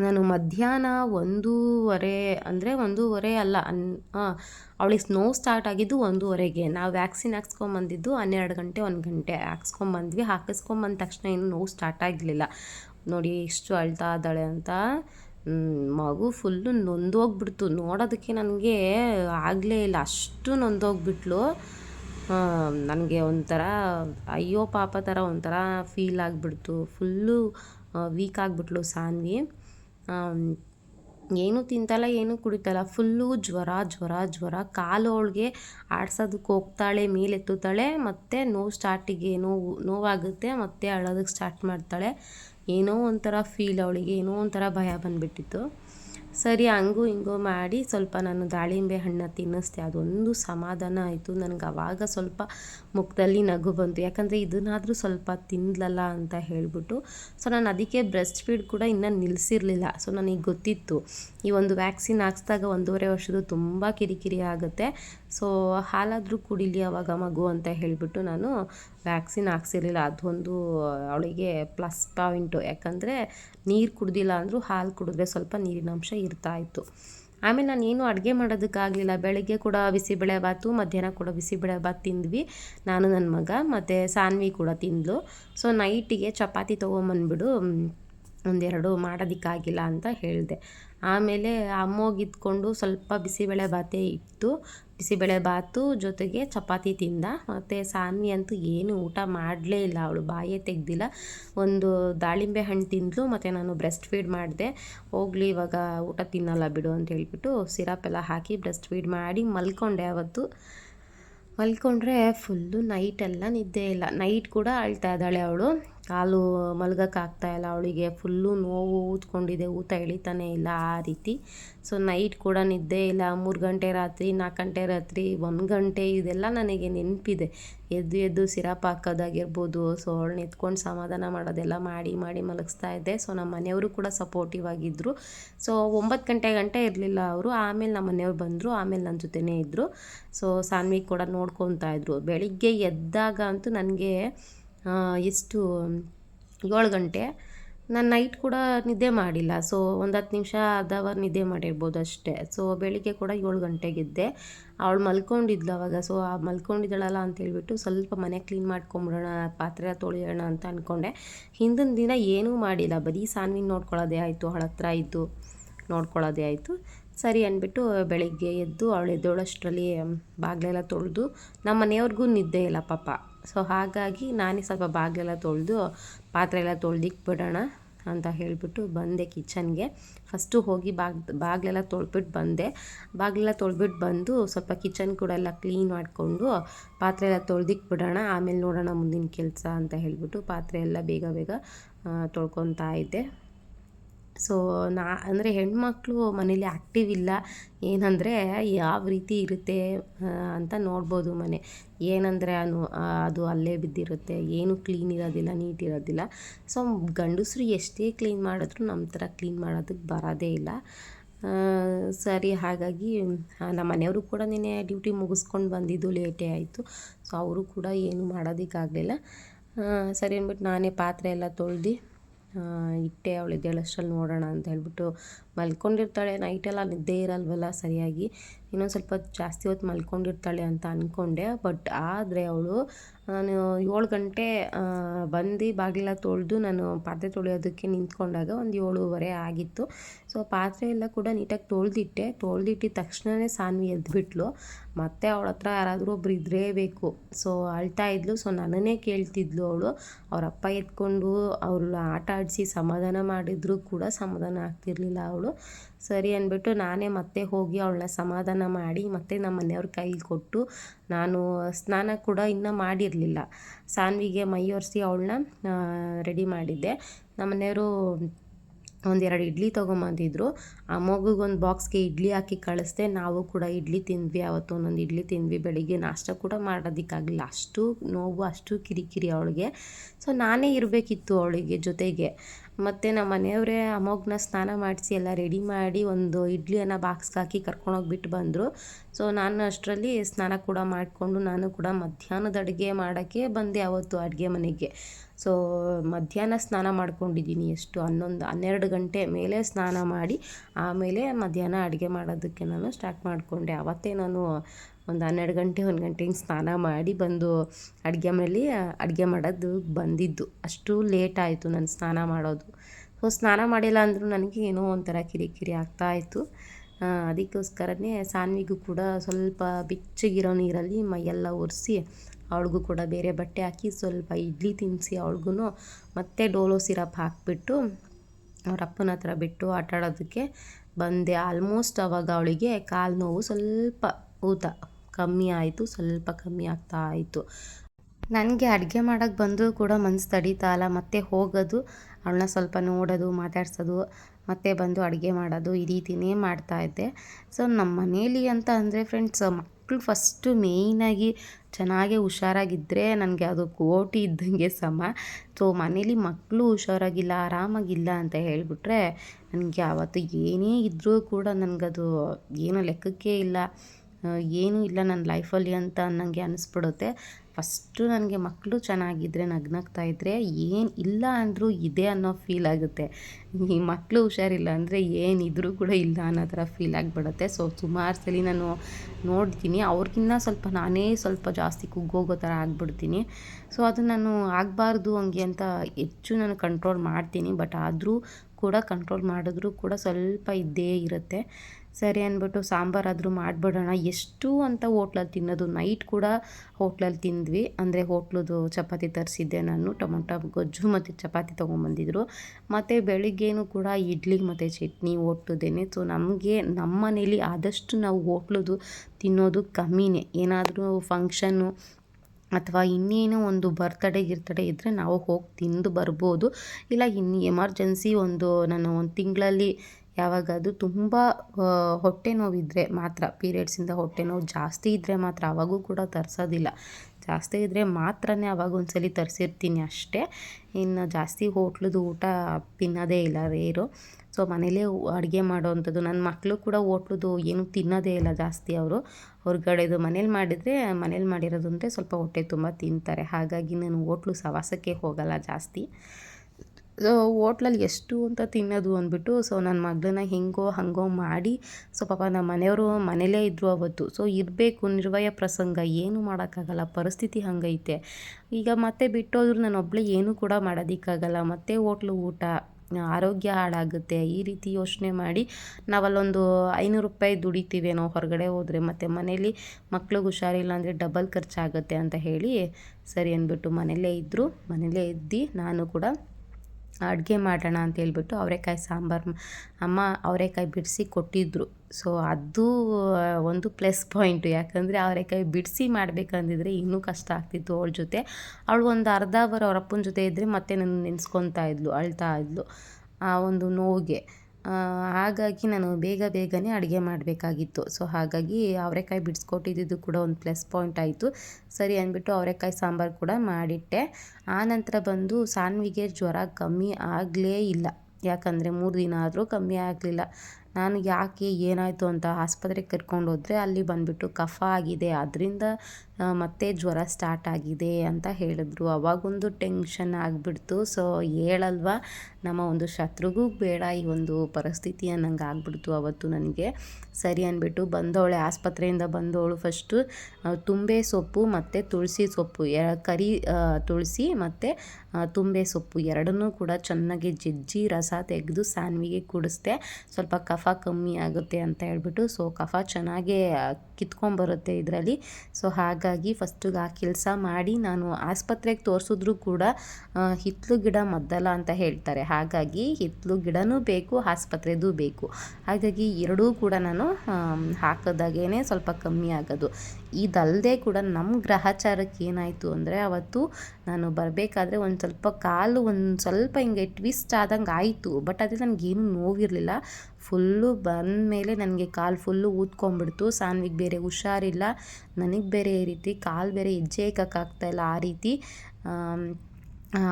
A: ನಾನು ಮಧ್ಯಾಹ್ನ ಒಂದೂವರೆ, ಅಂದರೆ ಒಂದೂವರೆ ಅಲ್ಲ, ಅನ್ ಅವಳಿಗೆ ಸ್ನೋ ಸ್ಟಾರ್ಟ್ ಆಗಿದ್ದು ಒಂದೂವರೆಗೆ. ನಾವು ವ್ಯಾಕ್ಸಿನ್ ಹಾಕ್ಸ್ಕೊಂಬಂದಿದ್ದು ಹನ್ನೆರಡು ಗಂಟೆ, ಒಂದು ಗಂಟೆ ಹಾಕ್ಸ್ಕೊಂಬಂದ್ವಿ. ಹಾಕಿಸ್ಕೊಂಬಂದ ತಕ್ಷಣ ಏನು ನೋವು ಸ್ಟಾರ್ಟ್ ಆಗಲಿಲ್ಲ. ನೋಡಿ ಎಷ್ಟು ಅಳ್ತಾ ಇದ್ದಾಳೆ ಅಂತ ಮಗು ಫುಲ್ಲು ನೊಂದೋಗ್ಬಿಡ್ತು. ನೋಡೋದಕ್ಕೆ ನನಗೆ ಆಗಲೇ ಇಲ್ಲ. ಅಷ್ಟು ನೊಂದೋಗ್ಬಿಟ್ಲು. ನನಗೆ ಒಂಥರ, ಅಯ್ಯೋ ಪಾಪ ಥರ ಒಂಥರ ಫೀಲ್ ಆಗಿಬಿಡ್ತು. ಫುಲ್ಲು ವೀಕ್ ಆಗಿಬಿಟ್ಲು ಸಾನ್ವಿ. ಏನೂ ತಿಂತಲ್ಲ, ಏನೂ ಕುಡಿತಲ್ಲ ಫುಲ್ಲು ಜ್ವರ ಜ್ವರ ಜ್ವರ, ಕಾಲು ಅವಳಿಗೆ ಆಡ್ಸೋದಕ್ಕೆ ಹೋಗ್ತಾಳೆ ಮೇಲೆತ್ತುತ್ತಾಳೆ ಮತ್ತು ನೋವು ಸ್ಟಾರ್ಟಿಗೆ ನೋವು, ನೋವಾಗುತ್ತೆ, ಮತ್ತೆ ಅಳೋದಕ್ಕೆ ಸ್ಟಾರ್ಟ್ ಮಾಡ್ತಾಳೆ. ಏನೋ ಒಂಥರ ಫೀಲ್ ಅವಳಿಗೆ, ಏನೋ ಒಂಥರ ಭಯ ಬಂದುಬಿಟ್ಟಿತ್ತು. ಸರಿ, ಹಂಗೂ ಹಿಂಗೂ ಮಾಡಿ ಸ್ವಲ್ಪ ನಾನು ದಾಳಿಂಬೆ ಹಣ್ಣು ತಿನ್ನಿಸ್ದೆ. ಅದೊಂದು ಸಮಾಧಾನ ಆಯಿತು. ನನಗೆ ಅವಾಗ ಸ್ವಲ್ಪ ಮುಖದಲ್ಲಿ ನಗು ಬಂತು. ಯಾಕಂದರೆ ಇದನ್ನಾದರೂ ಸ್ವಲ್ಪ ತಿನ್ನಲಲ್ಲ ಅಂತ ಹೇಳಿಬಿಟ್ಟು. ಸೊ ನಾನು ಅದಕ್ಕೆ ಬ್ರೆಸ್ಟ್ ಫೀಡ್ ಕೂಡ ಇನ್ನೂ ನಿಲ್ಲಿಸಿರಲಿಲ್ಲ ಸೊ ನನಗೆ ಗೊತ್ತಿತ್ತು. ಈ ಒಂದು ವ್ಯಾಕ್ಸಿನ್ ಹಾಕ್ಸ್ದಾಗ ಒಂದೂವರೆ ವರ್ಷದ್ದು ತುಂಬ ಕಿರಿಕಿರಿ ಆಗುತ್ತೆ. ಸೊ ಹಾಲಾದರೂ ಕುಡಿಲಿ ಅವಾಗ ಮಗು ಅಂತ ಹೇಳಿಬಿಟ್ಟು ನಾನು ವ್ಯಾಕ್ಸಿನ್ ಹಾಕ್ಸಿರಲಿಲ್ಲ. ಅದೊಂದು ಅವಳಿಗೆ ಪ್ಲಸ್ ಪಾಯಿಂಟು. ಯಾಕಂದರೆ ನೀರು ಕುಡ್ದಿಲ್ಲ ಅಂದರೂ ಹಾಲು ಕುಡಿದ್ರೆ ಸ್ವಲ್ಪ ನೀರಿನ ಅಂಶ ಇರ್ತಾ ಇತ್ತು ಆಮೇಲೆ ನಾನು ಏನು ಅಡುಗೆ ಮಾಡೋದಕ್ಕಾಗಲಿಲ್ಲ. ಬೆಳಗ್ಗೆ ಕೂಡ ಬಿಸಿಬೇಳೆ ಬಾತು ಮಧ್ಯಾಹ್ನ ಕೂಡ ಬಿಸಿಬೇಳೆ ಬಾತ್ ತಿಂದ್ವಿ. ನಾನು ನನ್ನ ಮಗ ಮತ್ತು ಸಾನ್ವಿ ಕೂಡ ತಿಂದಳು ಸೊ ನೈಟಿಗೆ ಚಪಾತಿ ತೊಗೊಂಬಂದ್ಬಿಡು ಒಂದೆರಡು ಮಾಡೋದಕ್ಕಾಗಿಲ್ಲ ಅಂತ ಹೇಳಿದೆ. ಆಮೇಲೆ ಅಮ್ಮೋಗಿದ್ಕೊಂಡು ಸ್ವಲ್ಪ ಬಿಸಿಬೇಳೆ ಬಾತೇ ಇತ್ತು ಬಿಸಿಬೇಳೆ ಬಾತು ಜೊತೆಗೆ ಚಪಾತಿ ತಿಂದ. ಮತ್ತು ಸಾನ್ವಿ ಅಂತೂ ಏನು ಊಟ ಮಾಡಲೇ ಇಲ್ಲ. ಅವಳು ಬಾಯೇ ತೆಗ್ದಿಲ್ಲ. ಒಂದು ದಾಳಿಂಬೆ ಹಣ್ಣು ತಿಂದಳು ಮತ್ತು ನಾನು ಬ್ರೆಸ್ಟ್ ಫೀಡ್ ಮಾಡಿದೆ. ಹೋಗ್ಲಿ, ಇವಾಗ ಊಟ ತಿನ್ನಲ್ಲ ಬಿಡು ಅಂತ ಹೇಳ್ಬಿಟ್ಟು ಸಿರಪ್ ಎಲ್ಲ ಹಾಕಿ ಬ್ರೆಸ್ಟ್ ಫೀಡ್ ಮಾಡಿ ಮಲ್ಕೊಂಡೆ ಅವತ್ತು. ಮಲ್ಕೊಂಡ್ರೆ ಫುಲ್ಲು ನೈಟೆಲ್ಲ ನಿದ್ದೆ ಇಲ್ಲ. ನೈಟ್ ಕೂಡ ಅಳ್ತಾ ಇದ್ದಾಳೆ ಅವಳು. ಕಾಲು ಮಲ್ಗೋಕ್ಕಾಗ್ತಾ ಇಲ್ಲ ಅವಳಿಗೆ. ಫುಲ್ಲು ನೋವು ಊದ್ಕೊಂಡಿದೆ, ಊತ ಎಳಿತಾನೆ ಇಲ್ಲ ಆ ರೀತಿ. ಸೊ, ನೈಟ್ ಕೂಡ ನಿದ್ದೆ ಇಲ್ಲ. ಮೂರು ಗಂಟೆ ರಾತ್ರಿ, ನಾಲ್ಕು ಗಂಟೆ ರಾತ್ರಿ, ಒಂದು ಗಂಟೆ ಇದೆಲ್ಲ ನನಗೆ ನೆನಪಿದೆ. ಎದ್ದು ಎದ್ದು ಸಿರಪ್ ಹಾಕೋದಾಗಿರ್ಬೋದು. ಸೊ ಅವಳನ್ನ ಎತ್ಕೊಂಡು ಸಮಾಧಾನ ಮಾಡೋದೆಲ್ಲ ಮಾಡಿ ಮಾಡಿ ಮಲಗಿಸ್ತಾ ಇದ್ದೆ. ಸೊ, ನಮ್ಮ ಮನೆಯವರು ಕೂಡ ಸಪೋರ್ಟಿವ್ ಆಗಿದ್ದರು ಸೊ, ಒಂಬತ್ತು ಗಂಟೆ ಗಂಟೆ ಇರಲಿಲ್ಲ ಅವರು. ಆಮೇಲೆ ನಮ್ಮ ಮನೆಯವ್ರು ಬಂದರು. ಆಮೇಲೆ ನನ್ನ ಜೊತೆನೇ ಇದ್ದರು ಸೊ ಸಾನ್ವಿ ಕೂಡ ನೋಡ್ಕೊತಾ ಇದ್ದರು ಬೆಳಿಗ್ಗೆ ಎದ್ದಾಗ ಅಂತೂ ನನಗೆ ಎಷ್ಟು ಏಳು ಗಂಟೆ. ನಾನು ನೈಟ್ ಕೂಡ ನಿದ್ದೆ ಮಾಡಿಲ್ಲ. ಸೊ ಒಂದು ಹತ್ತು ನಿಮಿಷ ಅರ್ಧ ಅವರ್ ನಿದ್ದೆ ಮಾಡಿರ್ಬೋದು ಅಷ್ಟೇ. ಸೊ ಬೆಳಿಗ್ಗೆ ಕೂಡ ಏಳು ಗಂಟೆಗಿದ್ದೆ ಅವಳು ಮಲ್ಕೊಂಡಿದ್ಲು ಅವಾಗ. ಸೊ ಆ ಮಲ್ಕೊಂಡಿದ್ದಾಳಲ್ಲ ಅಂತ ಹೇಳ್ಬಿಟ್ಟು ಸ್ವಲ್ಪ ಮನೆ ಕ್ಲೀನ್ ಮಾಡ್ಕೊಂಬಿಡೋಣ, ಪಾತ್ರೆ ತೊಳೆಯೋಣ ಅಂತ ಅಂದ್ಕೊಂಡೆ ಹಿಂದಿನ ದಿನ ಏನೂ ಮಾಡಿಲ್ಲ. ಬರೀ ಸಾನ್ವಿನ ನೋಡ್ಕೊಳ್ಳೋದೇ ಆಯಿತು, ಅವಳ ಹತ್ರ ಇದ್ದು ನೋಡ್ಕೊಳ್ಳೋದೇ ಆಯಿತು. ಸರಿ ಅಂದ್ಬಿಟ್ಟು ಬೆಳಿಗ್ಗೆ ಎದ್ದು ಅವಳು ಎದ್ದೋಳಷ್ಟರಲ್ಲಿ ಬಾಗಿಲೆಲ್ಲ ತೊಳೆದು ನಮ್ಮ ಮನೆಯವ್ರಿಗೂ ನಿದ್ದೆ ಇಲ್ಲ ಪಾಪ. ಸೊ ಹಾಗಾಗಿ ನಾನೇ ಸ್ವಲ್ಪ ಬಾಗಿಲೆಲ್ಲ ತೊಳೆದು, ಪಾತ್ರೆ ಎಲ್ಲ ತೊಳೆದಿಕ್ಬಿಡೋಣ ಅಂತ ಹೇಳಿಬಿಟ್ಟು ಬಂದೆ ಕಿಚನ್ಗೆ. ಫಸ್ಟು ಹೋಗಿ ಬಾಗ್, ಬಾಗಿಲೆಲ್ಲ ತೊಳ್ಬಿಟ್ಟು ಬಂದೆ. ಬಾಗಿಲೆಲ್ಲ ತೊಳ್ಬಿಟ್ಟು ಬಂದು ಸ್ವಲ್ಪ ಕಿಚನ್ ಕೂಡ ಎಲ್ಲ ಕ್ಲೀನ್ ಮಾಡಿಕೊಂಡು ಪಾತ್ರೆ ಎಲ್ಲ ತೊಳ್ದಿಕ್ಕೆ ಬಿಡೋಣ ಆಮೇಲೆ ನೋಡೋಣ ಮುಂದಿನ ಕೆಲಸ ಅಂತ ಹೇಳಿಬಿಟ್ಟು ಪಾತ್ರೆ ಎಲ್ಲ ಬೇಗ ಬೇಗ ತೊಳ್ಕೊತಾ ಇದ್ದೆ. ಸೊ ನಾ ಅಂದರೆ ಹೆಣ್ಮಕ್ಳು ಮನೇಲಿ ಆ್ಯಕ್ಟಿವ್ ಇಲ್ಲ, ಏನಂದರೆ ಯಾವ ರೀತಿ ಇರುತ್ತೆ ಅಂತ ನೋಡ್ಬೋದು ಮನೆ. ಏನಂದರೆ ಅನು ಅದು ಅಲ್ಲೇ ಬಿದ್ದಿರುತ್ತೆ, ಏನು ಕ್ಲೀನ್ ಇರೋದಿಲ್ಲ, ನೀಟ್ ಇರೋದಿಲ್ಲ. ಸೊ ಗಂಡಸರು ಎಷ್ಟೇ ಕ್ಲೀನ್ ಮಾಡಿದ್ರು ನಮ್ಮ ಥರ ಕ್ಲೀನ್ ಮಾಡೋದಕ್ಕೆ ಬರೋದೇ ಇಲ್ಲ. ಸರಿ, ಹಾಗಾಗಿ ನಮ್ಮ ಮನೆಯವರು ಕೂಡ ನಿನ್ನೆ ಡ್ಯೂಟಿ ಮುಗಿಸ್ಕೊಂಡು ಬಂದಿದ್ದು ಲೇಟೇ ಆಯಿತು. ಸೊ ಅವರು ಕೂಡ ಏನು ಮಾಡೋದಕ್ಕಾಗಲಿಲ್ಲ ಸರಿ ಅಂದ್ಬಿಟ್ಟು ನಾನೇ ಪಾತ್ರೆ ಎಲ್ಲ ತೊಳ್ದು ಇಟ್ಟೆ ಅವಳು ಎದ್ದೇಳೋಷ್ಟ್ರಲ್ಲಿ ನೋಡೋಣ ಅಂತ ಹೇಳ್ಬಿಟ್ಟು ಮಲ್ಕೊಂಡಿರ್ತಾಳೆ. ನೈಟೆಲ್ಲ ನಿದ್ದೆ ಇರಲ್ವಲ್ಲ ಸರಿಯಾಗಿ. ಇನ್ನೊಂದು ಸ್ವಲ್ಪ ಜಾಸ್ತಿ ಹೊತ್ತು ಮಲ್ಕೊಂಡಿರ್ತಾಳೆ ಅಂತ ಅಂದ್ಕೊಂಡೆ ಬಟ್ ಆದರೆ ಅವಳು ನಾನು ಏಳು ಗಂಟೆ ಬಂದು ಬಾಗಿಲ ತೊಳೆದು ನಾನು ಪಾತ್ರೆ ತೊಳೆಯೋದಕ್ಕೆ ನಿಂತ್ಕೊಂಡಾಗ ಒಂದು ಏಳುವರೆ ಆಗಿತ್ತು. ಸೊ ಪಾತ್ರೆ ಎಲ್ಲ ಕೂಡ ನೀಟಾಗಿ ತೊಳೆದಿಟ್ಟೆ. ತೊಳೆದಿಟ್ಟಿದ ತಕ್ಷಣವೇ ಸಾನ್ವಿ ಎದ್ಬಿಟ್ಲು. ಮತ್ತೆ ಅವಳ ಹತ್ರ ಯಾರಾದರೂ ಒಬ್ರು ಇದ್ರೇ ಸೊ ಅಳ್ತಾ ಇದ್ಲು. ಸೊ ನನ್ನನ್ನೇ ಕೇಳ್ತಿದ್ಲು ಅವಳು. ಅವ್ರ ಅಪ್ಪ ಎತ್ಕೊಂಡು ಅವ್ರನ್ನ ಆಟ ಆಡಿಸಿ ಸಮಾಧಾನ ಮಾಡಿದ್ರು ಕೂಡ ಸಮಾಧಾನ ಆಗ್ತಿರ್ಲಿಲ್ಲ ಅವಳು. ಸರಿ ಅಂದ್ಬಿಟ್ಟು ನಾನೇ ಮತ್ತೆ ಹೋಗಿ ಅವಳನ್ನ ಸಮಾಧಾನ ಮಾಡಿ ಮತ್ತೆ ನಮ್ಮ ಮನೆಯವ್ರ ಕೈಲಿ ಕೊಟ್ಟು ನಾನು ಸ್ನಾನ ಕೂಡ ಇನ್ನೂ ಮಾಡಿರಲಿಲ್ಲ. ಸಾನ್ವಿಗೆ ಮೈ ಒರೆಸಿ ಅವಳನ್ನ ರೆಡಿ ಮಾಡಿದ್ದೆ. ನಮ್ಮ ಮನೆಯವರು ಒಂದೆರಡು ಇಡ್ಲಿ ತೊಗೊಂಬಂದಿದ್ರು. ಆ ಮಗುಗೊಂದು ಬಾಕ್ಸ್ಗೆ ಇಡ್ಲಿ ಹಾಕಿ ಕಳಿಸ್ದೆ, ನಾವು ಕೂಡ ಇಡ್ಲಿ ತಿಂದ್ವಿ. ಅವತ್ತು ಒಂದೊಂದು ಇಡ್ಲಿ ತಿಂದ್ವಿ. ಬೆಳಿಗ್ಗೆ ನಾಷ್ಟ ಕೂಡ ಮಾಡೋದಕ್ಕಾಗಲಿಲ್ಲ. ಅಷ್ಟು ನೋವು, ಅಷ್ಟು ಕಿರಿಕಿರಿ ಅವಳಿಗೆ. ಸೊ ನಾನೇ ಇರಬೇಕಿತ್ತು ಅವಳಿಗೆ ಜೊತೆಗೆ. ಮತ್ತು ನಮ್ಮ ಮನೆಯವರೇ ಅಮ್ಮಗನ್ನ ಸ್ನಾನ ಮಾಡಿಸಿ ಎಲ್ಲ ರೆಡಿ ಮಾಡಿ ಒಂದು ಇಡ್ಲಿಯನ್ನು ಬಾಕ್ಸ್ಗೆ ಹಾಕಿ ಕರ್ಕೊಂಡೋಗ್ಬಿಟ್ಟು ಬಂದರು. ಸೊ ನಾನು ಅಷ್ಟರಲ್ಲಿ ಸ್ನಾನ ಕೂಡ ಮಾಡಿಕೊಂಡು, ನಾನು ಕೂಡ ಮಧ್ಯಾಹ್ನದ ಅಡುಗೆ ಮಾಡೋಕ್ಕೆ ಬಂದೆ ಅವತ್ತು ಅಡುಗೆ ಮನೆಗೆ. ಸೊ ಮಧ್ಯಾಹ್ನ ಸ್ನಾನ ಮಾಡ್ಕೊಂಡಿದ್ದೀನಿ ಎಷ್ಟು ಹನ್ನೊಂದು, ಹನ್ನೆರಡು ಗಂಟೆ ಮೇಲೆ ಸ್ನಾನ ಮಾಡಿ, ಆಮೇಲೆ ಮಧ್ಯಾಹ್ನ ಅಡುಗೆ ಮಾಡೋದಕ್ಕೆ ನಾನು ಸ್ಟಾರ್ಟ್ ಮಾಡಿಕೊಂಡೆ. ಅವತ್ತೇ ನಾನು ಒಂದು ಹನ್ನೆರಡು ಗಂಟೆ, ಒಂದು ಗಂಟೆ ಹಿಂಗೆ ಸ್ನಾನ ಮಾಡಿ ಬಂದು ಅಡುಗೆ ಮನೇಲಿ ಅಡುಗೆ ಮಾಡೋದು ಬಂದಿದ್ದು. ಅಷ್ಟು ಲೇಟ್ ಆಯಿತು ನಾನು ಸ್ನಾನ ಮಾಡೋದು. ಸೊ ಸ್ನಾನ ಮಾಡಿಲ್ಲ ಅಂದರೂ ನನಗೆ ಏನೋ ಒಂಥರ ಕಿರಿಕಿರಿ ಆಗ್ತಾಯಿತ್ತು ಅದಕ್ಕೋಸ್ಕರನೇ ಸಾನ್ವಿಗೂ ಕೂಡ ಸ್ವಲ್ಪ ಬೆಚ್ಚಗಿರೋ ನೀರಲ್ಲಿ ಮೈಯೆಲ್ಲ ಒರೆಸಿ ಅವಳಿಗೂ ಕೂಡ ಬೇರೆ ಬಟ್ಟೆ ಹಾಕಿ ಸ್ವಲ್ಪ ಇಡ್ಲಿ ತಿನ್ನಿಸಿ ಅವಳಿಗೂ ಮತ್ತೆ ಡೋಲೋ ಸಿರಪ್ ಹಾಕಿಬಿಟ್ಟು ಅವ್ರ ಅಪ್ಪನ ಹತ್ರ ಬಿಟ್ಟು ಆಟಾಡೋದಕ್ಕೆ ಬಂದೆ. ಆಲ್ಮೋಸ್ಟ್ ಅವಾಗ ಅವಳಿಗೆ ಕಾಲು ನೋವು ಸ್ವಲ್ಪ ಊತ. ಕಮ್ಮಿ ಆಯಿತು, ಸ್ವಲ್ಪ ಕಮ್ಮಿ ಆಗ್ತಾ ಆಯಿತು. ನನಗೆ ಅಡುಗೆ ಮಾಡೋಕ್ಕೆ ಬಂದರೂ ಕೂಡ ಮನಸ್ಸು ತಡೀತಾ ಅಲ್ಲ ಮತ್ತೆ ಹೋಗೋದು, ಅವಳನ್ನ ಸ್ವಲ್ಪ ನೋಡೋದು, ಮಾತಾಡ್ಸೋದು, ಮತ್ತೆ ಬಂದು ಅಡುಗೆ ಮಾಡೋದು ಈ ರೀತಿಯೇ ಮಾಡ್ತಾಯಿದ್ದೆ ಸೊ ನಮ್ಮ ಮನೇಲಿ ಅಂತ ಅಂದರೆ ಫ್ರೆಂಡ್ಸ್ ಮಕ್ಕಳು ಫಸ್ಟು ಮೇಯ್ನಾಗಿ ಚೆನ್ನಾಗೆ ಹುಷಾರಾಗಿದ್ದರೆ ನನಗೆ ಅದು ಕೋಟಿ ಇದ್ದಂಗೆ ಸಮ. ಸೊ, ಮನೇಲಿ ಮಕ್ಕಳು ಹುಷಾರಾಗಿಲ್ಲ, ಆರಾಮಾಗಿಲ್ಲ ಅಂತ ಹೇಳಿಬಿಟ್ರೆ ನನಗೆ ಆವತ್ತು ಏನೇ ಇದ್ದರೂ ಕೂಡ ನನಗದು ಏನೋ ಲೆಕ್ಕಕ್ಕೆ ಇಲ್ಲ. ಏನೂ ಇಲ್ಲ ನನ್ನ ಲೈಫಲ್ಲಿ ಅಂತ ನನಗೆ ಅನಿಸ್ಬಿಡುತ್ತೆ. ಫಸ್ಟು ನನಗೆ ಮಕ್ಕಳು ಚೆನ್ನಾಗಿದ್ದರೆ ನಗ್ನಗ್ತಾ ಇದ್ದರೆ ಏನು ಇಲ್ಲ ಅಂದರೂ ಇದೆ ಅನ್ನೋ ಫೀಲ್ ಆಗುತ್ತೆ. ಈ ಮಕ್ಕಳು ಹುಷಾರಿಲ್ಲ ಅಂದರೆ ಏನಿದ್ರೂ ಕೂಡ ಇಲ್ಲ ಅನ್ನೋ ಥರ ಫೀಲ್ ಆಗಿಬಿಡುತ್ತೆ. ಸೊ ಸುಮಾರು ಸಲ ನಾನು ನೋಡ್ತೀನಿ. ಅವ್ರಿಗಿನ್ನ ಸ್ವಲ್ಪ ನಾನೇ ಸ್ವಲ್ಪ ಜಾಸ್ತಿ ಕುಗ್ಗೋಗೋ ಥರ ಆಗಿಬಿಡ್ತೀನಿ. ಸೊ ಅದು ನಾನು ಆಗಬಾರ್ದು ಹಂಗೆ ಅಂತ ಹೆಚ್ಚು ನಾನು ಕಂಟ್ರೋಲ್ ಮಾಡ್ತೀನಿ. ಬಟ್ ಆದರೂ ಕೂಡ ಕಂಟ್ರೋಲ್ ಮಾಡಿದ್ರೂ ಕೂಡ ಸ್ವಲ್ಪ ಇದ್ದೇ ಇರುತ್ತೆ. ಸರಿ ಅಂದ್ಬಿಟ್ಟು ಸಾಂಬಾರಾದರೂ ಮಾಡಿಬಿಡೋಣ. ಎಷ್ಟು ಅಂತ ಹೋಟ್ಲಲ್ಲಿ ತಿನ್ನೋದು, ನೈಟ್ ಕೂಡ ಹೋಟ್ಲಲ್ಲಿ ತಿಂದ್ವಿ. ಅಂದರೆ ಹೋಟ್ಲದು ಚಪಾತಿ ತರಿಸಿದ್ದೆ ನಾನು, ಟೊಮೊಟೊ, ಗೊಜ್ಜು ಮತ್ತು ಚಪಾತಿ ತೊಗೊಂಬಂದಿದ್ರು. ಮತ್ತು ಬೆಳಿಗ್ಗೆನೂ ಕೂಡ ಇಡ್ಲಿ ಮತ್ತು ಚಟ್ನಿ ಹೋಟ್ಲದೇನೆ ಸೊ ನಮಗೆ, ನಮ್ಮ ಮನೇಲಿ ಆದಷ್ಟು ನಾವು ಹೋಟ್ಲದು ತಿನ್ನೋದು ಕಮ್ಮಿನೇ. ಏನಾದರೂ ಫಂಕ್ಷನ್ನು ಅಥವಾ ಇನ್ನೇನೋ ಒಂದು ಬರ್ತಡೇ, ಗಿರ್ತಡೇ ಇದ್ದರೆ ನಾವು ಹೋಗಿ ತಿಂದು ಬರ್ಬೋದು. ಇಲ್ಲ ಇನ್ನು ಎಮರ್ಜೆನ್ಸಿ ಒಂದು, ನಾನು ಒಂದು ತಿಂಗಳಲ್ಲಿ ಯಾವಾಗಾದರೂ ತುಂಬ ಹೊಟ್ಟೆ ನೋವಿದ್ದರೆ ಮಾತ್ರ ಪೀರಿಯಡ್ಸಿಂದ ಹೊಟ್ಟೆ ನೋವು ಜಾಸ್ತಿ ಇದ್ದರೆ ಮಾತ್ರ ಅವಾಗೂ ಕೂಡ ತರಿಸೋದಿಲ್ಲ. ಜಾಸ್ತಿ ಇದ್ದರೆ ಮಾತ್ರನೇ ಅವಾಗ ಒಂದ್ಸಲಿ ತರಿಸಿರ್ತೀನಿ ಅಷ್ಟೇ. ಇನ್ನು ಜಾಸ್ತಿ ಹೋಟ್ಲದ್ದು ಊಟ ತಿನ್ನೋದೇ ಇಲ್ಲ ರೇರು. ಸೊ, ಮನೇಲೇ ಅಡುಗೆ ಮಾಡೋವಂಥದ್ದು. ನನ್ನ ಮಕ್ಕಳು ಕೂಡ ಹೋಟ್ಲದ್ದು ಏನು ತಿನ್ನೋದೇ ಇಲ್ಲ ಜಾಸ್ತಿ ಅವರು. ಹೊರಗಡೆದು ಮನೇಲಿ ಮಾಡಿದರೆ ಮನೇಲಿ ಮಾಡಿರೋದು ಸ್ವಲ್ಪ ಹೊಟ್ಟೆ ತುಂಬ ತಿಂತಾರೆ. ಹಾಗಾಗಿ ನಾನು ಹೋಟ್ಲು ಸವಾಸಕ್ಕೆ ಹೋಗಲ್ಲ ಜಾಸ್ತಿ. ಹೋಟ್ಲಲ್ಲಿ ಎಷ್ಟು ಅಂತ ತಿನ್ನೋದು ಅಂದ್ಬಿಟ್ಟು ಸೊ ನನ್ನ ಮಗಳನ್ನ ಹೆಂಗೋ ಹಾಗೋ ಮಾಡಿ ಸೊ ಪಾಪ ನಮ್ಮ ಮನೆಯವರು ಮನೇಲೇ ಇದ್ದರು ಅವತ್ತು. ಸೊ ಇರಬೇಕು, ನಿರ್ವಯ ಪ್ರಸಂಗ, ಏನು ಮಾಡೋಕ್ಕಾಗಲ್ಲ, ಪರಿಸ್ಥಿತಿ ಹಂಗೈತೆ. ಈಗ ಮತ್ತೆ ಬಿಟ್ಟೋದ್ರು ನಾನು ಒಬ್ಬಳೇ ಏನೂ ಕೂಡ ಮಾಡೋದಕ್ಕಾಗಲ್ಲ. ಮತ್ತೆ ಹೋಟ್ಲು ಊಟ, ಆರೋಗ್ಯ ಹಾಳಾಗುತ್ತೆ, ಈ ರೀತಿ ಯೋಚನೆ ಮಾಡಿ ನಾವಲ್ಲೊಂದು ಐನೂರು ರೂಪಾಯಿ ದುಡಿತೀವೇನೋ, ಹೊರಗಡೆ ಹೋದರೆ ಮತ್ತು ಮನೇಲಿ ಮಕ್ಳಿಗೆ ಹುಷಾರಿಲ್ಲ ಅಂದರೆ ಡಬಲ್ ಖರ್ಚಾಗುತ್ತೆ ಅಂತ ಹೇಳಿ, ಸರಿ ಅಂದ್ಬಿಟ್ಟು ಮನೇಲೇ ಇದ್ದರು ಮನೇಲೇ ಇದ್ದು, ನಾನು ಕೂಡ ಅಡುಗೆ ಮಾಡೋಣ ಅಂತ ಹೇಳ್ಬಿಟ್ಟು ಅವರೆಕಾಯಿ ಸಾಂಬಾರು ಅಮ್ಮ ಅವರೆಕಾಯಿ ಬಿಡಿಸಿ ಕೊಟ್ಟಿದ್ದರು ಸೊ ಅದು ಒಂದು ಪ್ಲಸ್ ಪಾಯಿಂಟು ಯಾಕಂದರೆ ಅವರೆಕಾಯಿ ಬಿಡಿಸಿ ಮಾಡಬೇಕಂದಿದ್ರೆ ಇನ್ನೂ ಕಷ್ಟ ಆಗ್ತಿತ್ತು ಅವಳ ಜೊತೆ. ಅವಳು ಒಂದು ಅರ್ಧ ಅವರ್ ಅವರಪ್ಪನ ಜೊತೆ ಇದ್ದರೆ ಮತ್ತೆ ನನ್ನ ನೆನೆಸ್ಕೊತಾ ಇದ್ಲು, ಅಳ್ತಾ ಇದ್ಲು, ಆ ಒಂದು ನೋವಿಗೆ. ಹಾಗಾಗಿ ನಾನು ಬೇಗ ಬೇಗನೆ ಅಡುಗೆ ಮಾಡಬೇಕಾಗಿತ್ತು. ಸೊ ಹಾಗಾಗಿ ಅವರೆಕಾಯಿ ಬಿಡಿಸ್ಕೊಟ್ಟಿದ್ದು ಕೂಡ ಒಂದು ಪ್ಲಸ್ ಪಾಯಿಂಟ್ ಆಯಿತು. ಸರಿ ಅಂದ್ಬಿಟ್ಟು ಅವರೆಕಾಯಿ ಸಾಂಬಾರು ಕೂಡ ಮಾಡಿಟ್ಟೆ. ಆನಂತರ ಬಂದು ಸಾನ್ವಿಗೆ ಜ್ವರ ಕಮ್ಮಿ ಆಗಲೇ ಇಲ್ಲ. ಯಾಕಂದರೆ ಮೂರು ದಿನ ಆದರೂ ಕಮ್ಮಿ ಆಗಲಿಲ್ಲ. ನಾನು ಯಾಕೆ ಏನಾಯಿತು ಅಂತ ಆಸ್ಪತ್ರೆಗೆ ಕರ್ಕೊಂಡು ಹೋದರೆ ಅಲ್ಲಿ ಬಂದುಬಿಟ್ಟು ಕಫ ಆಗಿದೆ ಅದರಿಂದ ಮತ್ತೆ ಜ್ವರ ಸ್ಟಾರ್ಟ್ ಆಗಿದೆ ಅಂತ ಹೇಳಿದ್ರು. ಅವಾಗೊಂದು ಟೆನ್ಷನ್ ಆಗಿಬಿಡ್ತು. ಸೊ ಹೇಳಲ್ವಾ, ನಮ್ಮ ಒಂದು ಶತ್ರುಗೂ ಬೇಡ ಈ ಒಂದು ಪರಿಸ್ಥಿತಿ ಅನ್ನಂಗೆ ಆಗ್ಬಿಡ್ತು ಅವತ್ತು ನನಗೆ. ಸರಿ ಅಂದ್ಬಿಟ್ಟು ಬಂದವಳೆ, ಆಸ್ಪತ್ರೆಯಿಂದ ಬಂದವಳು ಫಸ್ಟು ತುಂಬೆ ಸೊಪ್ಪು ಮತ್ತು ತುಳಸಿ ಸೊಪ್ಪು ಕರಿ ತುಳಸಿ ಮತ್ತು ತುಂಬೆ ಸೊಪ್ಪು ಎರಡನ್ನೂ ಕೂಡ ಚೆನ್ನಾಗಿ ಜಜ್ಜಿ ರಸ ತೆಗೆದು ಸಾನ್ವಿಗೆ ಕುಡಿಸ್ದೆ. ಸ್ವಲ್ಪ ಕಫ ಕಮ್ಮಿ ಆಗುತ್ತೆ ಅಂತ ಹೇಳ್ಬಿಟ್ಟು ಸೊ ಕಫ ಚೆನ್ನಾಗೇ ಕಿತ್ಕೊಂಡ್ಬರುತ್ತೆ ಇದರಲ್ಲಿ. ಸೊ ಹಾಗಾಗಿ ಫಸ್ಟಿಗೆ ಆ ಕೆಲಸ ಮಾಡಿ ನಾನು ಆಸ್ಪತ್ರೆಗೆ ತೋರಿಸಿದ್ರೂ ಕೂಡ ಹಿತ್ತಲು ಗಿಡ ಮದ್ದಲ್ಲ ಅಂತ ಹೇಳ್ತಾರೆ. ಹಾಗಾಗಿ ಹಿತ್ತಲು ಗಿಡನೂ ಬೇಕು, ಆಸ್ಪತ್ರೆದು ಬೇಕು. ಹಾಗಾಗಿ ಎರಡೂ ಕೂಡ ನಾನು ಹಾಕಿದಾಗೇ ಸ್ವಲ್ಪ ಕಮ್ಮಿ ಆಗೋದು. ಇದಲ್ಲದೆ ಕೂಡ ನಮ್ಮ ಗ್ರಹಚಾರಕ್ಕೆ ಏನಾಯಿತು ಅಂದರೆ, ಅವತ್ತು ನಾನು ಬರಬೇಕಾದ್ರೆ ಒಂದು ಸ್ವಲ್ಪ ಕಾಲು ಒಂದು ಸ್ವಲ್ಪ ಹಿಂಗೆ ಟ್ವಿಸ್ಟ್ ಆದಂಗೆ ಆಯಿತು ಬಟ್ ಅದೇ ನನಗೇನು ನೋವಿರಲಿಲ್ಲ. ಫುಲ್ಲು ಬಂದಮೇಲೆ ನನಗೆ ಕಾಲು ಫುಲ್ಲು ಊದ್ಕೊಂಡ್ಬಿಡ್ತು. ಸಾನ್ವಿಗೆ ಬೇರೆ ಹುಷಾರಿಲ್ಲ. ನನಗೆ ಬೇರೆ ಈ ರೀತಿ ಕಾಲು ಬೇರೆ ಹೆಜ್ಜೆ ಇಲ್ಲ ಆ ರೀತಿ. ಆಮ್,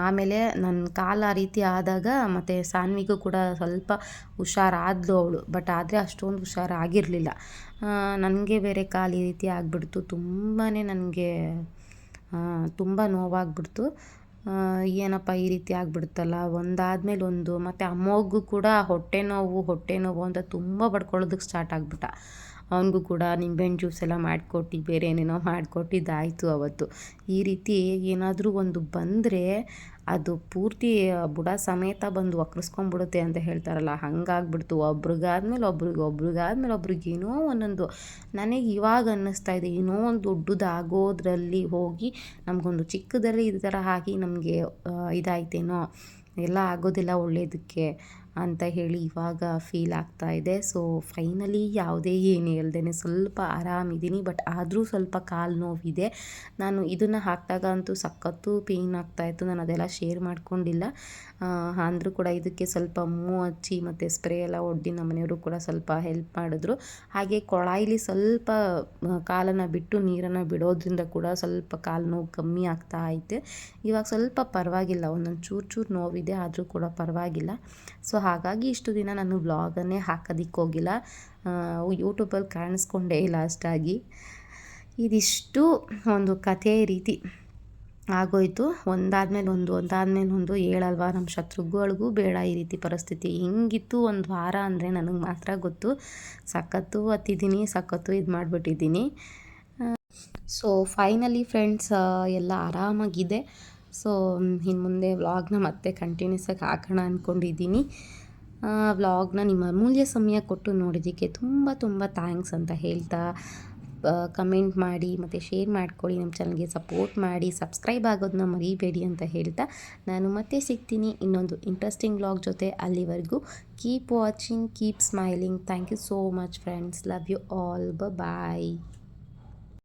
A: ಆಮೇಲೆ ನನ್ನ ಕಾಲು ಆ ರೀತಿ ಆದಾಗ ಮತ್ತು ಸಾನ್ವಿಗೂ ಕೂಡ ಸ್ವಲ್ಪ ಹುಷಾರಾದ್ಲು ಅವಳು. ಬಟ್ ಆದರೆ ಅಷ್ಟೊಂದು ಹುಷಾರಾಗಿರಲಿಲ್ಲ. ನನಗೆ ಬೇರೆ ಕಾಲು ಈ ರೀತಿ ಆಗಿಬಿಡ್ತು. ತುಂಬಾ ನನಗೆ ತುಂಬ ನೋವಾಗ್ಬಿಡ್ತು. ಏನಪ್ಪ ಈ ರೀತಿ ಆಗಿಬಿಡ್ತಲ್ಲ ಒಂದಾದ್ಮೇಲೆ ಒಂದು, ಮತ್ತು ಅಮ್ಮಗೂ ಕೂಡ ಹೊಟ್ಟೆ ನೋವು ಹೊಟ್ಟೆ ನೋವು ಅಂತ ತುಂಬ ಬಡ್ಕೊಳ್ಳೋದಕ್ಕೆ ಸ್ಟಾರ್ಟ್ ಆಗಿಬಿಟ್ಟ. ಅವನಿಗೂ ಕೂಡ ನಿಂಬೆಹಣ್ಣು ಜ್ಯೂಸ್ ಎಲ್ಲ ಮಾಡಿಕೊಟ್ಟು, ಬೇರೆ ಏನೇನೋ ಮಾಡಿಕೊಟ್ಟಿದ್ದಾಯಿತು ಅವತ್ತು. ಈ ರೀತಿ ಏನಾದರೂ ಒಂದು ಬಂದರೆ ಅದು ಪೂರ್ತಿ ಬುಡ ಸಮೇತ ಬಂದು ಒಕ್ಕರಿಸ್ಕೊಂಡ್ಬಿಡುತ್ತೆ ಅಂತ ಹೇಳ್ತಾರಲ್ಲ, ಹಂಗಾಗ್ಬಿಡ್ತು. ಒಬ್ರಿಗಾದ್ಮೇಲೆ ಒಬ್ರಿಗೆ ಒಬ್ರಿಗಾದ್ಮೇಲೆ ಒಬ್ರಿಗೆ ಏನೋ ಒಂದೊಂದು, ನನಗೆ ಇವಾಗ ಅನ್ನಿಸ್ತಾ ಇದೆ, ಏನೋ ಒಂದು ದೊಡ್ಡದಾಗೋದ್ರಲ್ಲಿ ಹೋಗಿ ನಮಗೊಂದು ಚಿಕ್ಕದಲ್ಲಿ ಈ ಥರ ಆಗಿ ನಮಗೆ ಇದಾಯ್ತೇನೋ, ಎಲ್ಲ ಆಗೋದಿಲ್ಲ ಒಳ್ಳೆಯದಕ್ಕೆ ಅಂತ ಹೇಳಿ ಇವಾಗ ಫೀಲ್ ಆಗ್ತಾ ಇದೆ. ಸೊ ಫೈನಲಿ ಯಾವುದೇ ಏನು ಹೇಳ್ದೇನೆ ಸ್ವಲ್ಪ ಆರಾಮಿದ್ದೀನಿ ಬಟ್ ಆದರೂ ಸ್ವಲ್ಪ ಕಾಲು ನೋವಿದೆ. ನಾನು ಇದನ್ನು ಹಾಕಿದಾಗ ಅಂತೂ ಸಖತ್ತು ಪೇಯ್ನ್ ಆಗ್ತಾಯಿತ್ತು ನಾನು ಅದೆಲ್ಲ ಶೇರ್ ಮಾಡ್ಕೊಂಡಿಲ್ಲ. ಅಂದರೂ ಕೂಡ ಇದಕ್ಕೆ ಸ್ವಲ್ಪ ಮೂ ಹಚ್ಚಿ ಮತ್ತು ಸ್ಪ್ರೇ ಎಲ್ಲ ಒಡ್ಡಿ ನಮ್ಮ ಮನೆಯವರು ಕೂಡ ಸ್ವಲ್ಪ ಹೆಲ್ಪ್ ಮಾಡಿದ್ರು. ಹಾಗೆ ಕೊಳಾಯಿಲಿ ಸ್ವಲ್ಪ ಕಾಲನ್ನು ಬಿಟ್ಟು ನೀರನ್ನು ಬಿಡೋದ್ರಿಂದ ಕೂಡ ಸ್ವಲ್ಪ ಕಾಲು ನೋವು ಕಮ್ಮಿ ಆಗ್ತಾ ಐತೆ ಇವಾಗ ಸ್ವಲ್ಪ ಪರವಾಗಿಲ್ಲ. ಒಂದೊಂದು ಚೂರು ಚೂರು ನೋವಿದೆ. ಆದರೂ ಕೂಡ ಪರವಾಗಿಲ್ಲ. ಸೊ ಹಾಗಾಗಿ ಇಷ್ಟು ದಿನ ನಾನು ಬ್ಲಾಗನ್ನೇ ಹಾಕೋದಿಕ್ಕೆ ಹೋಗಿಲ್ಲ. ಯೂಟ್ಯೂಬಲ್ಲಿ ಕಾಣಿಸ್ಕೊಂಡೇ ಇಲ್ಲ ಅಷ್ಟಾಗಿ. ಇದಿಷ್ಟು ಒಂದು ಕಥೆ ರೀತಿ. ಆಗೋಯ್ತು. ಒಂದಾದ್ಮೇಲೆ ಒಂದು ಒಂದಾದ್ಮೇಲೆ ಒಂದು ಹೇಳಲ್ವಾ ನಮ್ಮ ಶತ್ರುಗಳಿಗೂ ಬೇಡ ಈ ರೀತಿ ಪರಿಸ್ಥಿತಿ. ಹಿಂಗಿತ್ತು ಒಂದು ವಾರ ಅಂದರೆ ನನಗೆ ಮಾತ್ರ ಗೊತ್ತು. ಸಖತ್ತು ಹತ್ತಿದ್ದೀನಿ, ಸಖತ್ತು ಇದು ಮಾಡಿಬಿಟ್ಟಿದ್ದೀನಿ. ಸೊ ಫೈನಲಿ ಫ್ರೆಂಡ್ಸ್ ಎಲ್ಲ ಆರಾಮಾಗಿದೆ. ಸೊ ಇನ್ನು ಮುಂದೆ ವ್ಲಾಗ್ನ ಮತ್ತೆ ಕಂಟಿನ್ಯೂಸ್ ಆಗಿ ಹಾಕೋಣ ಅಂದ್ಕೊಂಡಿದ್ದೀನಿ ವ್ಲಾಗ್ನ ನಿಮ್ಮ ಅಮೂಲ್ಯ ಸಮಯ ಕೊಟ್ಟು ನೋಡಿದ್ದಕ್ಕೆ ತುಂಬ ತುಂಬ ಥ್ಯಾಂಕ್ಸ್ ಅಂತ ಹೇಳ್ತಾ ಕಮೆಂಟ್ ಮಾಡಿ, ಮತ್ತು ಶೇರ್ ಮಾಡ್ಕೊಳ್ಳಿ, ನಮ್ಮ ಚಾನಲ್ಗೆ ಸಪೋರ್ಟ್ ಮಾಡಿ ಸಬ್ಸ್ಕ್ರೈಬ್ ಆಗೋದನ್ನ ಮರಿಬೇಡಿ ಅಂತ ಹೇಳ್ತಾ, ನಾನು ಮತ್ತೆ ಸಿಗ್ತೀನಿ ಇನ್ನೊಂದು ಇಂಟ್ರೆಸ್ಟಿಂಗ್ ವ್ಲಾಗ್ ಜೊತೆ ಅಲ್ಲಿವರೆಗೂ. Keep watching keep smiling thank you so much friends love you all ಬ ಬಾಯ್